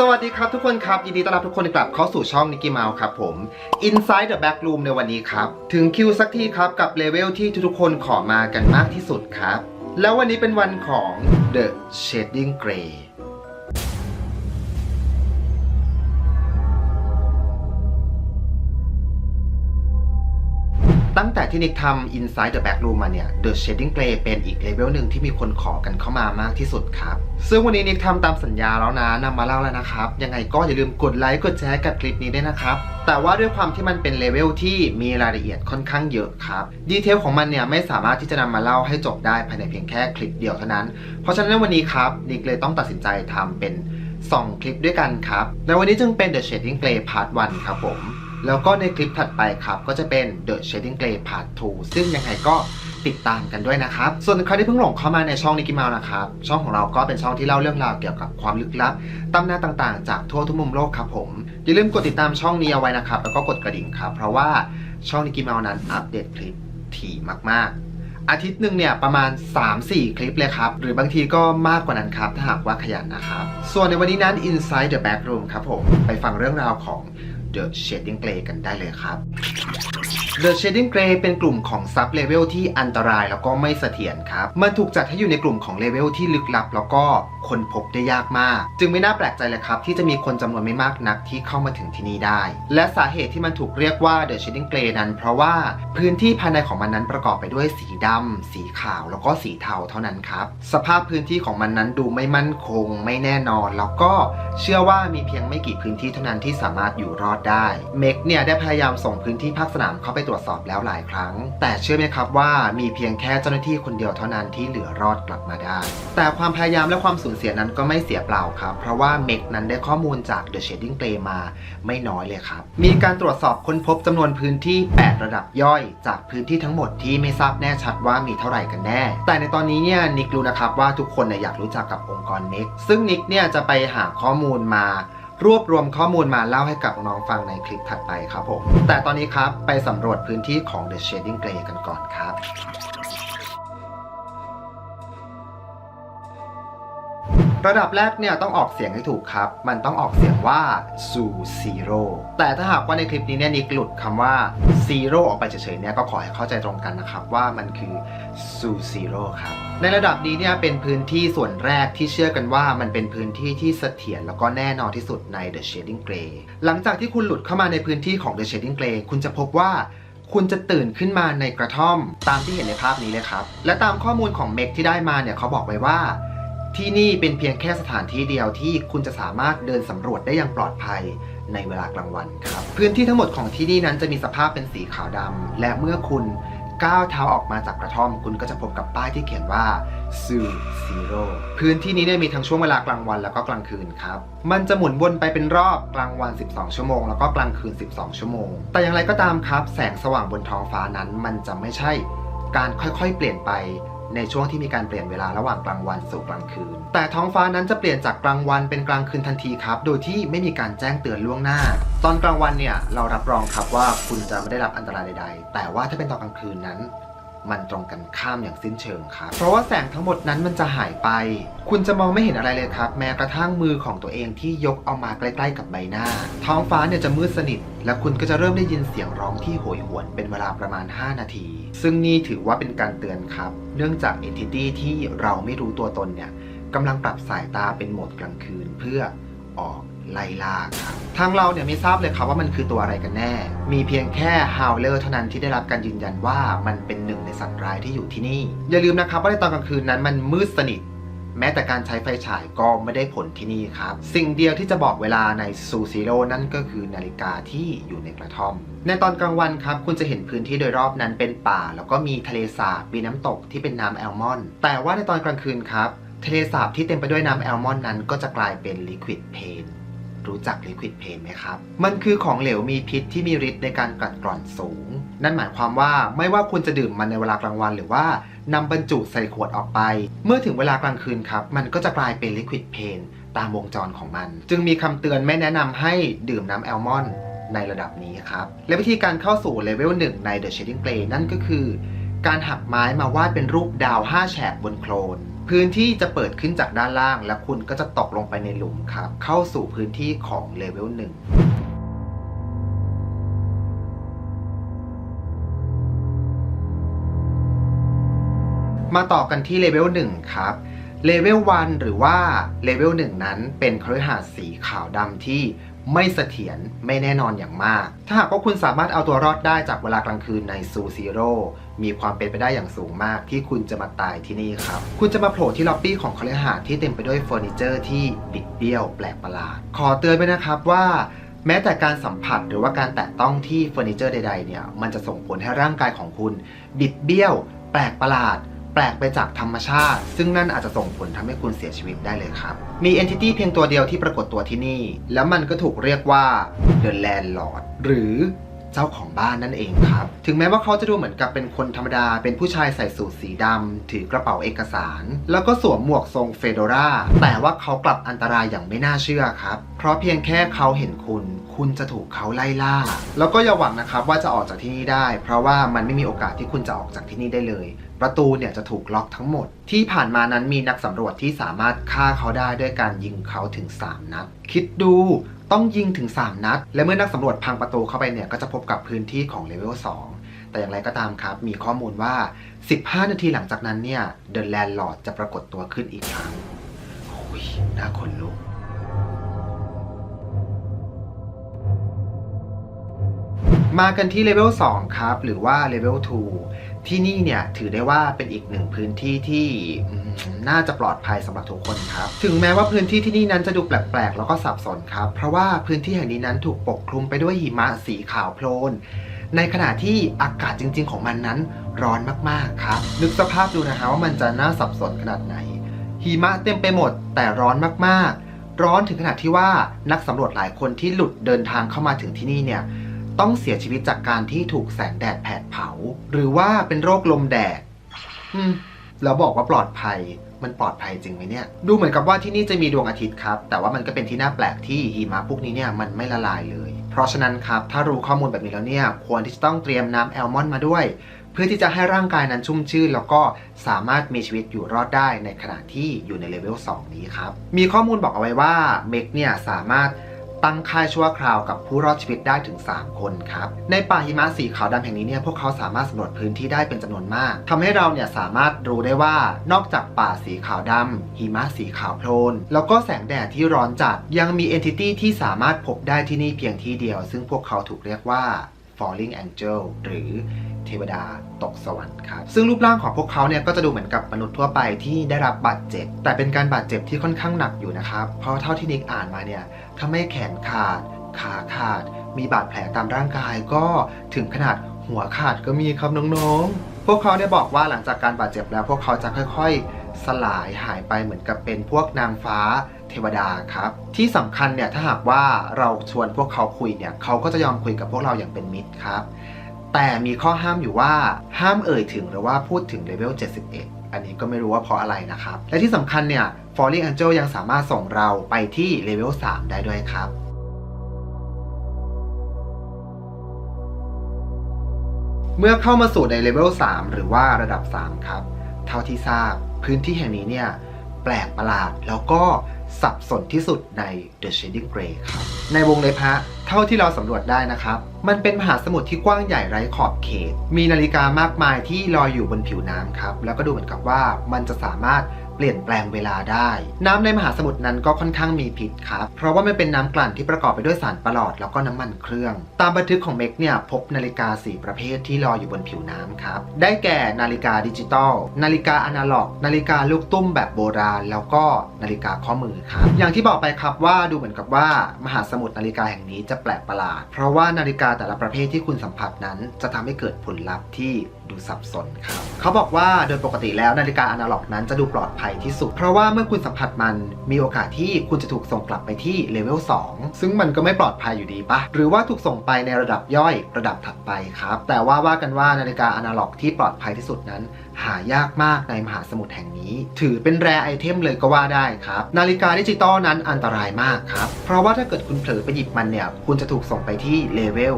สวัสดีครับทุกคนครับ ยินดีต้อนรับทุกคนกลับเข้าสู่ช่องนิกกี้เมาส์ครับผม Inside the Back Room ในวันนี้ครับ ถึงคิวสักทีครับกับเลเวลที่ทุกๆคนขอมากันมากที่สุดครับ แล้ววันนี้เป็นวันของ The Shading Gray ตั้งแต่ที่นิกทำ Inside the Back Room มาเนี่ย The Shading Gray เป็นอีกเลเวลหนึ่งที่มีคนขอกันเข้ามามากที่สุดครับ ซึ่งวันนี้นิกทำตามสัญญาแล้วนะนำมาเล่าแล้วนะครับ ยังไงก็อย่าลืมกดไลค์กดแชร์กับคลิปนี้ด้วยนะครับ แต่ว่าด้วยความที่มันเป็นเลเวลที่มีรายละเอียดค่อนข้างเยอะครับ ดีเทลของมันเนี่ยไม่สามารถที่จะนำมาเล่าให้จบได้ภายในเพียงแค่คลิปเดียวเท่านั้น เพราะฉะนั้นวันนี้ครับนิกเลยต้องตัดสินใจทำเป็น2คลิปด้วยกันครับในวันนี้จึงเป็น The Shading Gray Part 1 ครับผม แล้วก็ในคลิปถัดไปครับ ก็จะเป็น The Shading Gray Part 2 ซึ่งยังไงก็ติดตามกันด้วยนะครับ ส่วนใครที่เพิ่งหลงเข้ามาในช่องนิกิมานะครับ ช่องของเราก็เป็นช่องที่เล่าเรื่องราวเกี่ยวกับความลึกลับตำนานต่างๆ จากทั่วทุกมุมโลกครับผม อย่าลืมกดติดตามช่องนี้เอาไว้นะครับ แล้วก็กดกระดิ่งครับ เพราะว่าช่องนิกิมานั้นอัปเดตคลิปถี่มากๆอาทิตย์หนึ่งเนี่ยประมาณ 3-4 คลิปเลยครับ หรือบางทีก็มากกว่านั้นครับ ถ้าหากว่าขยันนะครับ ส่วนในวันนี้นั้น Inside the Back Room ครับผม ไปฟังเรื่องราวของ The Shading Play กันได้เลยครับ The Shading Gray เป็นกลุ่มของซับเลเวลที่อันตรายแล้วก็ไม่เสถียรครับ มันถูกจัดให้อยู่ในกลุ่มของเลเวลที่ลึกลับ แล้วก็คนพบได้ยากมาก จึงไม่น่าแปลกใจเลยครับ ที่จะมีคนจำนวนไม่มากนักที่เข้ามาถึงที่นี่ได้ และสาเหตุที่มันถูกเรียกว่า The Shading Gray นั้น เพราะว่าพื้นที่ภายในของมันนั้นประกอบไปด้วยสีดำสีขาว แล้วก็สีเทาเท่านั้นครับ สภาพพื้นที่ของมันนั้นดูไม่มั่นคง ไม่แน่นอน แล้วก็เชื่อว่ามีเพียงไม่กี่พื้นที่เท่านั้นที่สามารถอยู่รอดได้ เมกเนี่ยได้พยายามส่งพื้นที่ภาคสนามเข้าไปตรวจสอบแล้วหลายครั้ง แต่เชื่อไหมครับว่ามีเพียงแค่เจ้าหน้าที่คนเดียวเท่านั้นที่เหลือรอดกลับมาได้ แต่ความพยายามและความสูญเสียนั้นก็ไม่เสียเปล่าครับ เพราะว่าเมกนั้นได้ข้อมูลจาก The Shading Gray มาไม่น้อยเลยครับ มีการตรวจสอบค้นพบจำนวนพื้นที่ 8 ระดับย่อย จากพื้นที่ทั้งหมดที่ไม่ทราบแน่ชัดว่ามีเท่าไหร่กันแน่ แต่ในตอนนี้เนี่ยนิกรู้นะครับว่าทุกคนเนี่ยอยากรู้จักกับองค์กรเมกซึ่งนิกเนี่ยจะไปหาข้อมูลมา รวบรวมข้อมูลมาเล่าให้กับน้องฟังในคลิปถัดไปครับผม แต่ตอนนี้ครับไปสำรวจพื้นที่ของ The Shading Gray กันก่อนครับ ระดับแรกเนี่ยต้องออกเสียงให้ถูกครับ มันต้องออกเสียงว่าซูซีโร่แต่ถ้าหากว่าในคลิปนี้เนี่ยนิกหลุดคำว่าซีโร่ออกไปเฉยๆเนี่ยก็ขอให้เข้าใจตรงกันนะครับว่ามันคือซูซีโร่ครับ ในระดับนี้เนี่ยเป็นพื้นที่ส่วนแรกที่เชื่อกันว่ามันเป็นพื้นที่ที่เสถียรแล้วก็แน่นอนที่สุดใน The Shading Gray หลังจากที่คุณหลุดเข้ามาในพื้นที่ของ The Shading Gray คุณจะพบว่าคุณจะตื่นขึ้นมาในกระท่อม ตามที่เห็นในภาพนี้เลยครับ และตามข้อมูลของเมกที่ได้มาเนี่ยเขาบอกไว้ว่า ที่นี่เป็นเพียงแค่สถานที่เดียวที่คุณจะสามารถเดินสำรวจได้อย่างปลอดภัยในเวลากลางวันครับ พื้นที่ทั้งหมดของที่นี่นั้นจะมีสภาพเป็นสีขาวดำและเมื่อคุณก้าวเท้าออกมาจากกระท่อม คุณก็จะพบกับป้ายที่เขียนว่าซูซีโร่พื้นที่นี้เนี่ยมีทั้งช่วงเวลากลางวันแล้วก็กลางคืนครับ มันจะหมุนวนไปเป็นรอบกลางวัน 12 ชั่วโมง แล้วก็กลางคืน 12 ชั่วโมง แต่อย่างไรก็ตามครับ แสงสว่างบนท้องฟ้านั้น มันจะไม่ใช่การค่อยๆ เปลี่ยนไป ในช่วงที่มีการเปลี่ยนเวลาระหว่างกลางวันสู่กลางคืน แต่ท้องฟ้านั้นจะเปลี่ยนจากกลางวันเป็นกลางคืนทันทีครับ โดยที่ไม่มีการแจ้งเตือนล่วงหน้า ตอนกลางวันเนี่ยเรารับรองครับว่าคุณจะไม่ได้รับอันตรายใด ๆ แต่ว่าถ้าเป็นตอนกลางคืนนั้น มันตรงกันข้ามอย่างสิ้นเชิงครับ เพราะว่าแสงทั้งหมดนั้นมันจะหายไป คุณจะมองไม่เห็นอะไรเลยครับ แม้กระทั่งมือของตัวเองที่ยกเอามาใกล้ๆกับใบหน้า ท้องฟ้าเนี่ยจะมืดสนิท และคุณก็จะเริ่มได้ยินเสียงร้องที่โหยหวนเป็นเวลาประมาณ 5 นาที ซึ่งนี่ถือว่าเป็นการเตือนครับ เนื่องจาก entity ที่เราไม่รู้ตัวตนเนี่ยกำลังปรับสายตาเป็นโหมดกลางคืนเพื่อออก ไล่ล่าครับทางเราเนี่ยไม่ทราบเลยครับว่ามันคือตัวอะไรกันแน่ มีเพียงแค่ฮาวเลอร์เท่านั้นที่ได้รับการยืนยันว่ามันเป็นหนึ่งในสัตว์ร้ายที่อยู่ที่นี่ อย่าลืมนะครับว่าในตอนกลางคืนนั้นมันมืดสนิทแม้แต่การใช้ไฟฉายก็ไม่ได้ผลที่นี่ครับ สิ่งเดียวที่จะบอกเวลาในซูซิโร่นั่นก็คือนาฬิกาที่อยู่ในกระท่อม ในตอนกลางวันครับ คุณจะเห็นพื้นที่โดยรอบนั้นเป็นป่า แล้วก็มีทะเลสาบมีน้ำตกที่เป็นน้ำแอลมอน แต่ว่าในตอนกลางคืนครับ ทะเลสาบที่เต็มไปด้วยน้ำแอลมอนนั้น ก็จะกลายเป็นลิควิดเพน รู้จักลิควิดเพนไหมครับ มันคือของเหลวมีพิษที่มีฤทธิ์ในการกัดกร่อนสูง นั่นหมายความว่าไม่ว่าคุณจะดื่มมันในเวลากลางวันหรือว่านำบรรจุใส่ขวดออกไป เมื่อถึงเวลากลางคืนครับ มันก็จะกลายเป็นลิควิดเพนตามวงจรของมัน จึงมีคำเตือนไม่แนะนำให้ดื่มน้ำแอลมอนด์ในระดับนี้ครับ และวิธีการเข้าสู่เลเวล1ใน The Shading Gray นั่นก็คือ การหักไม้มาวาดเป็นรูปดาว 5 แฉกบนโคลน พื้นที่จะเปิดขึ้นจากด้านล่าง และคุณก็จะตกลงไปในหลุมครับ เข้าสู่พื้นที่ของเลเวลหนึ่งมาต่อกันที่เลเวล1ครับ เลเวล1หรือว่าเลเวล1นั้นเป็นคฤหาสน์สีขาวดำที่ ไม่เสถียรไม่แน่นอนอย่างมาก ถ้าหากว่าคุณสามารถเอาตัวรอดได้จากเวลากลางคืนในซูซีโร่มีความเป็นไปได้อย่างสูงมากที่คุณจะมาตายที่นี่ครับ คุณจะมาโผล่ที่ล็อบบี้ของคฤหาสน์ที่เต็มไปด้วยเฟอร์นิเจอร์ที่บิดเบี้ยวแปลกประหลาด ขอเตือนไปนะครับว่าแม้แต่การสัมผัสหรือว่าการแตะต้องที่เฟอร์นิเจอร์ใดๆเนี่ยมันจะส่งผลให้ร่างกายของคุณ บิดเบี้ยว แปลกประหลาด แปลกไปจากธรรมชาติ ซึ่งนั่นอาจจะส่งผลทำให้คุณเสียชีวิตได้เลยครับ มี entity เพียงตัวเดียวที่ปรากฏตัวที่นี่ แล้วมันก็ถูกเรียกว่า The Landlord หรือเจ้าของบ้านนั่นเองครับ ถึงแม้ว่าเขาจะดูเหมือนกับเป็นคนธรรมดา เป็นผู้ชายใส่สูทสีดำ ถือกระเป๋าเอกสาร แล้วก็สวมหมวกทรงเฟโดราแต่ว่าเขากลับอันตรายอย่างไม่น่าเชื่อครับ เพราะเพียงแค่เขาเห็นคุณ คุณจะถูกเขาไล่ล่า แล้วก็อย่าหวังนะครับว่าจะออกจากที่นี่ได้ เพราะว่ามันไม่มีโอกาสที่คุณจะออกจากที่นี่ได้เลย ประตูเนี่ยจะถูกล็อกทั้งหมด ที่ผ่านมานั้นมีนักสำรวจที่สามารถฆ่าเขาได้ด้วยการยิงเขาถึง 3 นัด คิดดูต้องยิงถึง 3 นัด และเมื่อนักสำรวจพังประตูเข้าไปเนี่ยก็จะพบกับพื้นที่ของเลเวล 2แต่อย่างไรก็ตามครับ มีข้อมูลว่า 15 นาทีหลังจากนั้นเนี่ย เดอะแลนด์ลอร์ดจะปรากฏตัวขึ้นอีกครั้งโอ้ยน่าขนลุก มากันที่เลเวล2ครับ หรือว่าเลเวล2ที่นี่เนี่ย ถือได้ว่าเป็นอีกหนึ่งพื้นที่ที่น่าจะปลอดภัยสำหรับทุกคนครับ ถึงแม้ว่าพื้นที่ที่นี่นั้นจะดูแปลกๆ แล้วก็สับสนครับ เพราะว่าพื้นที่แห่งนี้นั้นถูกปกคลุมไปด้วยหิมะสีขาวโพลนในขณะที่อากาศจริง ๆ ของมันนั้นร้อนมากๆครับ นึกสภาพดูนะฮะว่ามันจะน่าสับสนขนาดไหน หิมะเต็มไปหมด แต่ร้อนมากๆ ร้อนถึงขนาดที่ว่านักสำรวจหลายคนที่หลุดเดินทางเข้ามาถึงที่นี่เนี่ย ต้องเสียชีวิตจากการที่ถูกแสงแดดแผดเผา หรือว่าเป็นโรคลมแดดอืมแล้วบอกว่าปลอดภัยมันปลอดภัยจริงไหมเนี่ย ดูเหมือนกับว่าที่นี่จะมีดวงอาทิตย์ครับ แต่ว่ามันก็เป็นที่น่าแปลกที่หิมะพวกนี้เนี่ยมันไม่ละลายเลย เพราะฉะนั้นครับ ถ้ารู้ข้อมูลแบบนี้แล้วเนี่ย ควรที่จะต้องเตรียมน้ำแอลมอนด์มาด้วย เพื่อที่จะให้ร่างกายนั้นชุ่มชื่น แล้วก็สามารถมีชีวิตอยู่รอดได้ในขณะที่อยู่ในเลเวล2นี้ครับ มีข้อมูลบอกเอาไว้ว่าเมกเนี่ยสามารถ ตั้งค่ายชั่วคราวกับผู้รอดชีวิตได้ถึง 3 คนครับ ในป่าหิมะสีขาวดำแห่งนี้เนี่ยพวกเขาสามารถสำรวจพื้นที่ได้เป็นจำนวนมากทำให้เราเนี่ยสามารถรู้ได้ว่านอกจากป่าสีขาวดำหิมะสีขาวโพลน แล้วก็แสงแดดที่ร้อนจัด ยังมี entity ที่สามารถพบได้ที่นี่เพียงที่เดียว ซึ่งพวกเขาถูกเรียกว่า falling angel หรือเทวดาตกสวรรค์ครับ ซึ่งรูปร่างของพวกเขาเนี่ยก็จะดูเหมือนกับมนุษย์ทั่วไปที่ได้รับบาดเจ็บ แต่เป็นการบาดเจ็บที่ค่อนข้างหนักอยู่นะครับ เพราะเท่าที่นิกอ่านมาเนี่ย ทำให้แขนขาด ขาขาด มีบาดแผลตามร่างกายก็ถึงขนาดหัวขาดก็มีครับน้องๆ พวกเขาเนี่ยบอกว่าหลังจากการบาดเจ็บแล้ว พวกเขาจะค่อยๆ สลายหายไปเหมือนกับเป็นพวกนางฟ้าเทวดาครับ ที่สำคัญเนี่ยถ้าหากว่าเราชวนพวกเขาคุยเนี่ยเขาก็จะยอมคุยกับพวกเราอย่างเป็นมิตรครับ แต่มีข้อห้ามอยู่ว่าห้ามเอ่ยถึงหรือว่าพูดถึงเลเวล 71 อันนี้ก็ไม่รู้ว่าเพราะอะไรนะครับ และที่สำคัญเนี่ย Falling Angel ยังสามารถส่งเราไปที่เลเวล3ได้ด้วยครับเมื่อเข้ามาสู่ในเลเวล 3 หรือว่าระดับ 3 ครับ เท่าที่ทราบพื้นที่แห่งนี้เนี่ย แปลกประหลาดแล้วก็ สับสนที่สุดใน The Shading Gray ครับ ในวงเล็บฮะ เท่าที่เราสำรวจได้นะครับ มันเป็นมหาสมุทรที่กว้างใหญ่ไร้ขอบเขต มีนาฬิกามากมายที่ลอยอยู่บนผิวน้ำครับ แล้วก็ดูเหมือนกับว่ามันจะสามารถ เปลี่ยนแปลงเวลาได้ น้ำในมหาสมุทรนั้นก็ค่อนข้างมีพิษครับ เพราะว่ามันเป็นน้ำกลั่นที่ประกอบไปด้วยสารประหลอดแล้วก็น้ำมันเครื่อง ตามบันทึกของเมกเนี่ยพบนาฬิกา 4 ประเภทที่ลอยอยู่บนผิวน้ำครับ ได้แก่นาฬิกาดิจิตอล นาฬิกาอนาล็อก นาฬิกาลูกตุ้มแบบโบราณ แล้วก็นาฬิกาข้อมือครับ อย่างที่บอกไปครับว่าดูเหมือนกับว่ามหาสมุทรนาฬิกาแห่งนี้จะแปลกประหลาด เพราะว่านาฬิกาแต่ละประเภทที่คุณสัมผัสนั้น จะทำให้เกิดผลลัพธ์ที่ดูสับสนครับ เขาบอกว่าโดยปกติแล้วนาฬิกาอนาล็อกนั้นจะดูปลอดภัยที่สุด เพราะว่าเมื่อคุณสัมผัสมันมีโอกาสที่คุณจะถูกส่งกลับไปที่เลเวล2ซึ่งมันก็ไม่ปลอดภัยอยู่ดีปะหรือว่าถูกส่งไปในระดับย่อยระดับถัดไปครับ แต่ว่าว่ากันว่านาฬิกาอนาล็อกที่ปลอดภัยที่สุดนั้น หายากมากในมหาสมุทรแห่งนี้ ถือเป็นแร่ไอเทมเลยก็ว่าได้ครับ นาฬิกาดิจิตอลนั้นอันตรายมากครับ เพราะว่าถ้าเกิดคุณเผลอไปหยิบมันเนี่ย คุณจะถูกส่งไปที่เลเวล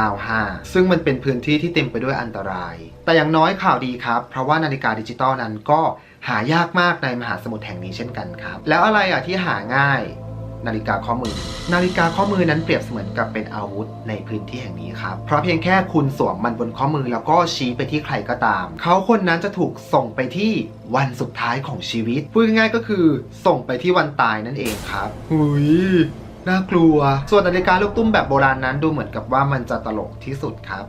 195 ซึ่งมันเป็นพื้นที่ที่เต็มไปด้วยอันตราย แต่อย่างน้อยข่าวดีครับ เพราะว่านาฬิกาดิจิตอลนั้นก็หายากมากในมหาสมุทรแห่งนี้เช่นกันครับ แล้วอะไรอะที่หาง่ายนาฬิกาข้อมือ นาฬิกาข้อมือนั้นเปรียบเสมือนกับเป็นอาวุธในพื้นที่แห่งนี้ครับ เพราะเพียงแค่คุณสวมมันบนข้อมือแล้วก็ชี้ไปที่ใครก็ตาม เขาคนนั้นจะถูกส่งไปที่วันสุดท้ายของชีวิต พูดง่ายๆก็คือส่งไปที่วันตายนั่นเองครับหุยน่ากลัว ส่วนนาฬิกาลูกตุ้มแบบโบราณนั้นดูเหมือนกับว่ามันจะตลกที่สุดครับ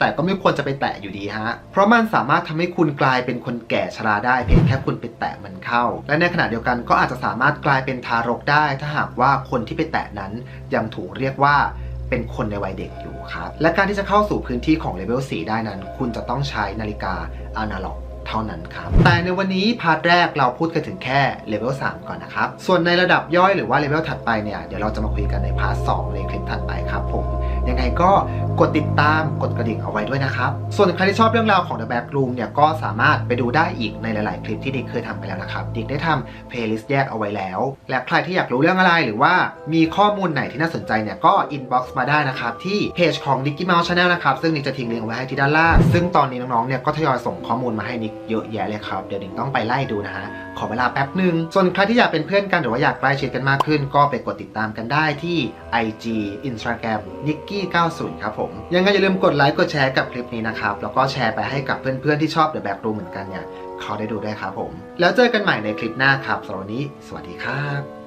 แต่ก็ไม่ควรจะไปแตะอยู่ดีฮะ เพราะมันสามารถทำให้คุณกลายเป็นคนแก่ชราได้เพียงแค่คุณไปแตะมันเข้า และในขณะเดียวกันก็อาจจะสามารถกลายเป็นทารกได้ ถ้าหากว่าคนที่ไปแตะนั้นยังถูกเรียกว่าเป็นคนในวัยเด็กอยู่ครับ และการที่จะเข้าสู่พื้นที่ของเลเวล4ได้นั้น คุณจะต้องใช้นาฬิกาอนาล็อก เท่านั้นครับ แต่ในวันนี้พาร์ทแรกเราพูดกันถึงแค่เลเวล3ก่อนนะครับ ส่วนในระดับย่อยหรือว่าเลเวลถัดไปเนี่ย เดี๋ยวเราจะมาคุยกันในพาร์ท2ในคลิปถัดไปครับผม ยังไงก็กดติดตามกดกระดิ่งเอาไว้ด้วยนะครับ ส่วนใครที่ชอบเรื่องราวของ The Back Room เนี่ยก็สามารถไปดูได้อีกในหลาย ๆ คลิปที่ดิกเคยทำไปแล้วนะครับ ดิกได้ทำเพลย์ลิสต์แยกเอาไว้แล้ว และใครที่อยากรู้เรื่องอะไรหรือว่ามีข้อมูลไหนที่น่าสนใจเนี่ยก็อินบ็อกซ์มาได้นะครับที่เพจของ Nicky Mouse Channel นะครับซึ่งนิกจะทิ้งลิงก์ไว้ให้ที่ด้านล่างซึ่งตอนนี้น้อง ๆ เนี่ยก็ทยอยส่งข้อมูลมาให้นิกเยอะแยะเลยครับเดี๋ยวนิงต้องไปไล่ดูนะฮะขอเวลาแป๊บหนึ่งส่วนใครที่อยากเป็นเพื่อนกันหรือว่าอยากใกล้ชิดกันมากขึ้น ก็ไปกดติดตามกันได้ที่ IG Instagram n i k k i 90ครับผมยังไงอย่าลืมกดไลค์กดแชร์กับคลิปนี้นะครับแล้วก็แชร์ไปให้กับเพื่อนๆที่ชอบ The Back Room เหมือนกันเนี่ยเขาได้ดูได้วยครับผม แล้วเจอกันใหม่ในคลิปหน้าครับสำหรับวันนี้ สวัสดีครับ